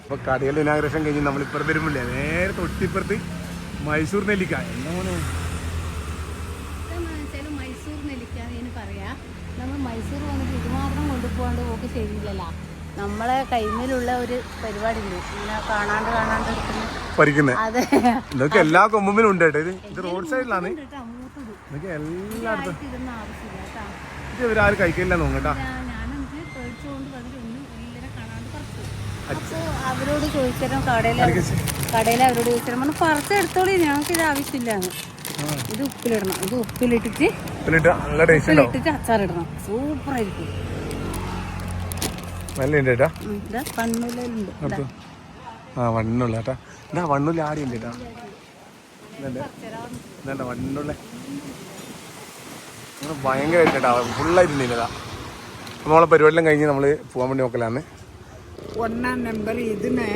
അപ്പൊ ഇനാഗ്രേഷൻ കഴിഞ്ഞ് നമ്മളിപ്പുറത്ത് വരുമ്പോഴേ വരുമ്പില്ലേ നേരെ തൊട്ടിപ്പുറത്ത് മൈസൂർ നെല്ലിക്ക. മൈസൂർ പറയാ. നമ്മൾ മൈസൂർ വന്നിട്ട് ഇതുമാത്രം കൊണ്ടുപോകാണ്ട് പോക്ക് ശരിയില്ലല്ല. നമ്മളെ കൈമേലുള്ള ഒരു പരിപാടി ഉണ്ട് കാണാണ്ട് കാണാണ്ട് എടുക്കുന്ന അതെ. ഇതൊക്കെ എല്ലാ കൊമ്പിലും ഉണ്ട് കേട്ടോ. ഇത് റോഡ് സൈഡിലാണ് ഇതൊക്കെ എല്ലായിടത്തും. ഇത് ഇവരാരും കഴിക്കില്ല നോക്കട്ടാ അവരോട് ചോദിച്ചാലും കടയിൽ കടയിൽ അവരോട് ചോദിച്ചാൽ പറഞ്ഞു പറച്ച് എടുത്തോളി ഞങ്ങൾക്ക് ഇത് ആവശ്യമില്ല ഇത് ഉപ്പിലിടണം. ഇത് ഉപ്പിലിട്ടിട്ട് ഉപ്പിലിട്ടിട്ട് അച്ചാറിടണം. സൂപ്പർ ആയിരിക്കും നല്ല കണ്ണൂലുണ്ട് ആ വണ്ണുള്ള ഇതാ വണ്ണുള്ള ഭയങ്കരമായിട്ട് നമ്മളെ പരിപാടിയെല്ലാം കഴിഞ്ഞ് നമ്മൾ പോകാൻ വേണ്ടി നോക്കലാന്ന്. ഒന്നാം നമ്പർ ഇതിനെ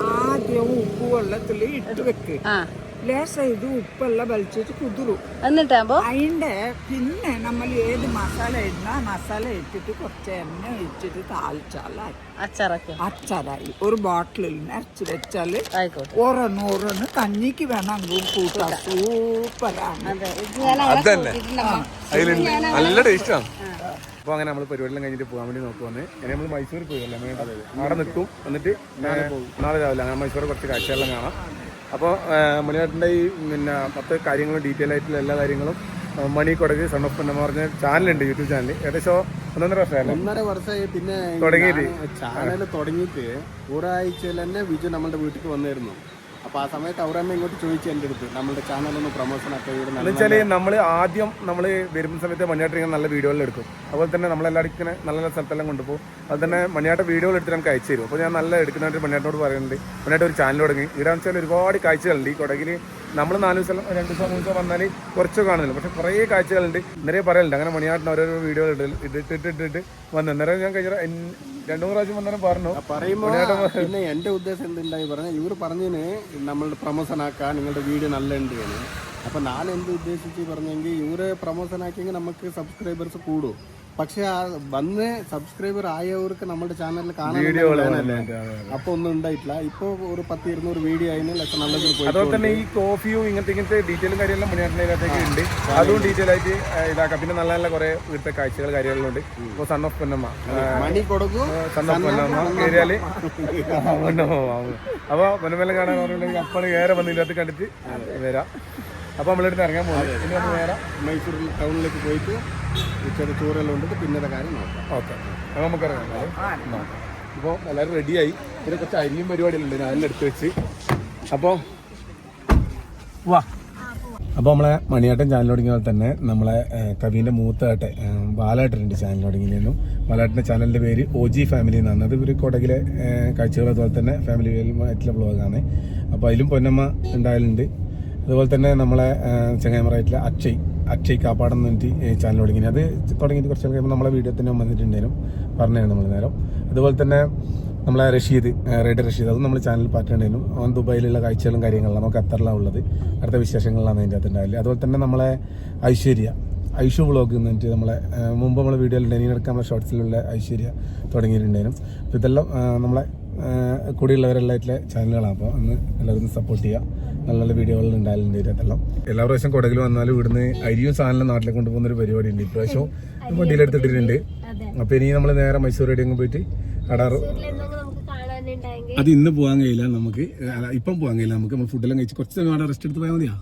ആദ്യം ഉപ്പ് വെള്ളത്തിൽ ഇട്ട് വെക്ക്. ആ. ലേശം ഇത് ഉപ്പെല്ലാം വലിച്ചിട്ട് കുതിരും. എന്നിട്ടാകുമ്പോ അതിന്റെ പിന്നെ നമ്മൾ ഏത് മസാല ഇടുന്ന മസാല ഇട്ടിട്ട് കുറച്ച് എണ്ണ ഒഴിച്ചിട്ട് താളിച്ചാലായി അച്ചാറൊക്കെ. അച്ചാറായി. ഒരു ബോട്ടിലിൽ നിറച്ച് വെച്ചാൽ ഓരോന്ന് ഓരോന്ന് കഞ്ഞിക്ക് വേണമെങ്കിൽ കൂട്ടാം. സൂപ്പറാണ്. അതന്നെ. നല്ല ടേസ്റ്റാണ് അപ്പോൾ അങ്ങനെ നമ്മൾ പരിപാടിയെല്ലാം കഴിഞ്ഞിട്ട് പോകാൻ വേണ്ടി നോക്കുവാണ് ഇനി നമ്മൾ മൈസൂർ പോയി അല്ലേ? മേഡം? അവിടെ നിൽക്കും. എന്നിട്ട് നാളെ നാളെ രാവിലെ. അങ്ങനെ മൈസൂർ കുറച്ച് കാഴ്ചകളെല്ലാം കാണാം. അപ്പോൾ മണിയാട്ടിന്റെ ഈ പിന്നെ പത്ത് കാര്യങ്ങളും ഡീറ്റെയിൽ ആയിട്ടുള്ള എല്ലാ കാര്യങ്ങളും മണി കൊടക് സൺ ഓഫ് എന്ന് പറഞ്ഞ ചാനലുണ്ട് യൂട്യൂബ് ചാനൽ ഏകദേശം ഒന്നൊന്നര വർഷമായിരുന്നു ഒന്നര വർഷമായി പിന്നെ തുടങ്ങിയിട്ട്. ചാനൽ തുടങ്ങിയിട്ട് ഒരാഴ്ചയിൽ തന്നെ വിജു നമ്മളുടെ വീട്ടിൽ വന്നിരുന്നു. അപ്പൊ ആ സമയത്ത് അവരമ്മ ഇങ്ങോട്ട് ചോദിച്ചു എന്റെ അടുത്ത് നമ്മുടെ ചാനൽ ഒന്ന് പ്രൊമോഷൻ ഒക്കെ എന്ന് വെച്ചാൽ നമ്മൾ ആദ്യം നമ്മൾ വരുന്ന സമയത്ത് മണിയാട്ടിങ്ങനെ നല്ല വീഡിയോകൾ എടുക്കും. അതുപോലെ തന്നെ നമ്മളെല്ലാവരും ഇങ്ങനെ നല്ല നല്ല സ്ഥലത്തെല്ലാം കൊണ്ടുപോകും. അത് തന്നെ മണിയാട്ട വീഡിയോകൾ എടുത്ത് നമുക്ക് അയച്ചു തരും. അപ്പോൾ ഞാൻ നല്ല എടുക്കുന്നതായിട്ട് മണിയാട്ടോട് പറയുന്നുണ്ട്. മണിയാട്ട ഒരു ചാനൽ തുടങ്ങി. ഇവിടെ വെച്ചാൽ ഒരുപാട് കാഴ്ചകളുണ്ട്. ഈ കൊടകിൽ നമ്മൾ നാല് ദിവസം രണ്ട് ദിവസം മൂന്ന് ദിവസം വന്നാൽ കുറച്ച് കാണുന്നില്ല. പക്ഷെ കുറേ കാഴ്ചകളുണ്ട്. നിറയെ പറയലുണ്ട്. അങ്ങനെ മണിയാട്ടിന് ഓരോരോ വീഡിയോ ഇട്ടിട്ട് ഇട്ടിട്ട് വന്നു. നിറയെ ഞാൻ കഴിഞ്ഞ രണ്ടു മൂന്ന് പ്രാവശ്യം വന്നാലും പറഞ്ഞു. പറയുമ്പോൾ പിന്നെ എന്റെ ഉദ്ദേശം എന്തുണ്ടായി പറഞ്ഞാൽ ഇവർ പറഞ്ഞതിന് നമ്മളുടെ പ്രമോഷൻ ആക്കാൻ നിങ്ങളുടെ വീഡിയോ നല്ല ഉണ്ട് എന്ന്. നാളെ ഞാൻ എന്ത് ഉദ്ദേശിച്ച് പറഞ്ഞെങ്കിൽ ഇവർ പ്രമോഷൻ ആക്കിയെങ്കിൽ നമുക്ക് സബ്സ്ക്രൈബേഴ്സ് കൂടും. പക്ഷെ ആ വന്ന് സബ്സ്ക്രൈബർ ആയവർക്ക് നമ്മുടെ ചാനലിൽ കാണാൻ അപ്പൊ ഒന്നും ഉണ്ടായിട്ടില്ല. ഇപ്പൊ ഒരു പത്ത് ഇരുന്നൂറ് വീഡിയോ ആയതിനാൽ അതുപോലെ തന്നെ ഈ കോഫിയും ഇങ്ങനത്തെ ഇങ്ങനത്തെ ഡീറ്റെയിലും കാര്യമെല്ലാം മണിയാട്ടിന്റെ അതിനകത്തേക്ക് ഉണ്ട്. അതും ഡീറ്റെയിൽ ആയിട്ട് ഇതാക്കാം. പിന്നെ നല്ല നല്ല കുറെ വീട്ടിലെ കാഴ്ചകൾ കാര്യങ്ങളും ഉണ്ട് ഇപ്പൊ സൺ ഓഫ് പൊന്നമ്മ മണി കൊടുക്കും. സൺ ഓഫ് പൊന്നമ്മ ഏരിയയിൽ അപ്പൊ പൊന്നമ്മ കാണാൻ പറഞ്ഞിട്ടുണ്ടെങ്കിൽ അപ്പോൾ ഏറെ വന്നില്ലാത്ത ഇതിനകത്ത് കണ്ടിട്ട് വരാം. അപ്പൊ നമ്മളെടുത്ത് ഇറങ്ങാൻ പോകുന്നത് ഇനി നമ്മൾ നേരെ മൈസൂർ ടൗണിലേക്ക് പോയിട്ട് ഉച്ചയുടെ ചോറെല്ലാം ഉണ്ടിട്ട് പിന്നത്തെ കാര്യം നോക്കാം. ഓക്കെ. അപ്പൊ നമുക്ക് ഇറങ്ങാം അപ്പോൾ എല്ലാവരും റെഡിയായി ഇതിന് കുറച്ച് അരിയും പരിപാടികളുണ്ട് ഞാൻ എടുത്ത് വെച്ച്. അപ്പോൾ വാ. അപ്പോൾ നമ്മളെ മണിയാട്ടൻ ചാനൽ തുടങ്ങിയ പോലെ തന്നെ നമ്മളെ കവിന്റെ മൂത്താട്ടെ ബാലാട്ടനുണ്ട് ചാനൽ തുടങ്ങിയിരുന്നു ബാലാട്ടന്റെ ചാനലിന്റെ പേര് ഒ ജി ഫാമിലി എന്നാണ്. അത് ഒരു കൊടകിലെ കാഴ്ചകൾ അതുപോലെ തന്നെ ഫാമിലി ആയിട്ടുള്ള ബ്ലോഗാണ് അപ്പോൾ അതിലും പൊന്നമ്മ ഉണ്ടായാലുണ്ട്. അതുപോലെ തന്നെ നമ്മളെ ചങ്ങാമറായിട്ടുള്ള അക്ഷയ് അക്ഷയ് കാപ്പാടെന്ന് പറഞ്ഞിട്ട് ചാനൽ തുടങ്ങി അത് തുടങ്ങിയിട്ട് കുറച്ച് കഴിയുമ്പോൾ നമ്മളെ വീഡിയോ തന്നെ വന്നിട്ടുണ്ടായിരുന്നു. പറഞ്ഞായിരുന്നു നമ്മൾ നേരം. അതുപോലെ തന്നെ നമ്മളെ റഷീദ് റൈഡർ റഷീദ് അതും നമ്മൾ ചാനലിൽ പാറ്റുണ്ടായിരുന്നു അവൻ ദുബായിലുള്ള കാഴ്ചകളും കാര്യങ്ങളിലാണ് നമുക്ക് ഖത്തറിലാണ് ഉള്ളത്. അടുത്ത വിശേഷങ്ങളിലാണ് അതിന്റെ അകത്ത് ഉണ്ടാവില്ല അതുപോലെ തന്നെ നമ്മളെ ഐശ്വര്യ ഐഷു വ്ളോഗ് എന്ന് പറഞ്ഞിട്ട് നമ്മളെ മുമ്പ് നമ്മളെ വീഡിയോയിൽ ഇടയ്ക്ക് നമ്മളെ ഷോർട്സിലുള്ള ഐശ്വര്യ തുടങ്ങിയിട്ടുണ്ടായിരുന്നു. അപ്പോൾ ഇതെല്ലാം നമ്മളെ കൂടെയുള്ളവരെല്ലായിട്ടുള്ള ചാനലുകളാണ് അപ്പോൾ ഒന്ന് എല്ലാവരും സപ്പോർട്ട് ചെയ്യുക. നല്ല നല്ല വീഡിയോകൾ ഉണ്ടായാലുണ്ട് ഇതിനകത്തെല്ലാം എല്ലാ പ്രാവശ്യം കൊടകിൽ വന്നാലും ഇവിടുന്ന് അരിയും സാധനം നാട്ടിലേക്ക് കൊണ്ടുപോകുന്ന ഒരു പരിപാടി ഉണ്ട് ഇപ്രാവശ്യം വണ്ടിയിലെടുത്തിട്ടുണ്ട് അപ്പൊ ഇനി നമ്മൾ നേരെ മൈസൂർ എവിടെയെങ്കിലും പോയിട്ട് കാണാനുണ്ടെങ്കിൽ അത് ഇന്ന് പോകാൻ കഴിയില്ല. നമുക്ക് ഇപ്പം പോകാൻ കഴിയില്ല. നമുക്ക് നമ്മൾ ഫുഡെല്ലാം കഴിച്ച് കുറച്ച് സമയം അവിടെ റെസ്റ്റ് എടുത്ത് പോയാൽ മതിയാ?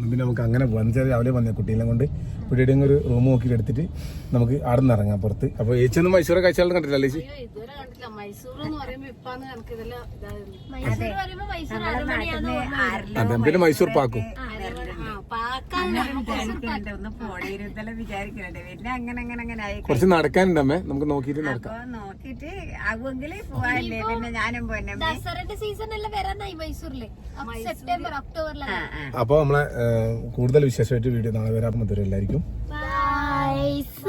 പിന്നെ നമുക്ക് അങ്ങനെ പോകാം. എന്ന് വെച്ചാൽ രാവിലെ വന്നേ കുട്ടിയെല്ലാം കൊണ്ട്. എവിടെയെങ്കിലും ഒരു റൂം നോക്കി എടുത്തിട്ട് നമുക്ക് അവിടെ നിന്ന് ഇറങ്ങാം പുറത്ത്. അപ്പോൾ ഏച്ചി ഒന്നും കാഴ്ചകളും ചേച്ചി കണ്ടില്ല മൈസൂർ വരുമ്പോ മൈസൂർ അരമണിയാന്ന് അതെ പിന്നെ മൈസൂർ പാക്കും? കുറച്ച് നടക്കാനുണ്ടമ്മേ നമുക്ക് നോക്കിട്ട് നടക്കാം. അപ്പൊ നോക്കിട്ട് നമ്മളെ കൂടുതൽ വിശേഷമായിട്ട് വീഡിയോ നാളെ വരാൻ മധുരം Bye.